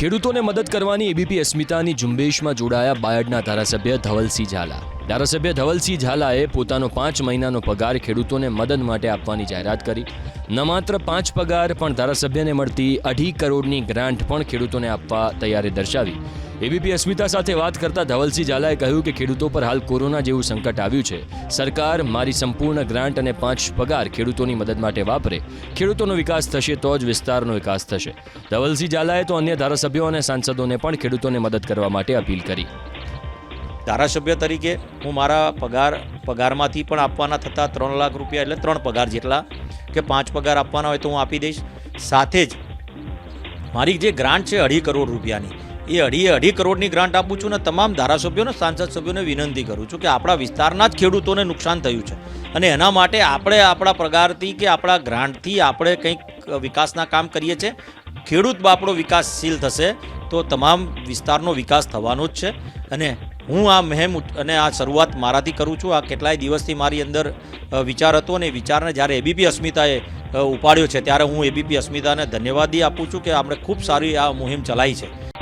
ખેડૂતોને મદદ કરવાની એબીપી અસ્મિતાની ઝુંબેશમાં જોડાયા બાયડના ધારાસભ્ય ધવલસિંહ ઝાલા. ધારાસભ્ય ધવલસિંહ ઝાલાએ પોતાનો પાંચ મહિનાનો પગાર ખેડૂતોને મદદ માટે આપવાની જાહેરાત કરી. ન માત્ર પાંચ પગાર, પણ ધારાસભ્યને મળતી અઢી કરોડની ગ્રાન્ટ પણ ખેડૂતોને આપવા તૈયારી દર્શાવી. એબીપી અસ્મિતા સાથે વાત કરતા ધવલસિંહ ઝાલાએ કહ્યું કે ખેડૂતો પર હાલ કોરોના જેવું સંકટ આવ્યું છે. સરકાર મારી સંપૂર્ણ ગ્રાન્ટ અને પાંચ પગાર ખેડૂતોની મદદ માટે વાપરે. ખેડૂતોનો વિકાસ થશે તો જ વિસ્તારનો વિકાસ થશે. ધવલસિંહ ઝાલાએ તો અન્ય ધારાસભ્યો અને સાંસદોને પણ ખેડૂતોને મદદ કરવા માટે અપીલ કરી. ધારાસભ્ય તરીકે હું મારા પગાર, પગારમાંથી પણ આપવાના થતા ત્રણ લાખ રૂપિયા એટલે ત્રણ પગાર જેટલા કે પાંચ પગાર આપવાના હોય તો હું આપી દઈશ. સાથે જ મારી જે ગ્રાન્ટ છે અઢી કરોડ રૂપિયાની એ અઢી અઢી કરોડની ગ્રાન્ટ આપું છું ને તમામ ધારાસભ્યોને, સાંસદ સભ્યોને વિનંતી કરું છું કે આપણા વિસ્તારના જ ખેડૂતોને નુકસાન થયું છે. અને એના માટે આપણે આપણા પગારથી કે આપણા ગ્રાન્ટથી આપણે કંઈક વિકાસના કામ કરીએ છીએ. ખેડૂત બાપડો વિકાસશીલ થશે તો તમામ વિસ્તારનો વિકાસ થવાનો જ છે. અને હું આ મહેમ અને આ શરૂઆત મારાથી કરું છું. આ કેટલાય દિવસથી મારી અંદર વિચાર હતો અને વિચારને જ્યારે એબીપી અસ્મિતાએ ઉપાડ્યો છે, ત્યારે હું એબીપી અસ્મિતાને ધન્યવાદી આપું છું કે આપણે ખૂબ સારી આ મુહિમ ચલાવી છે.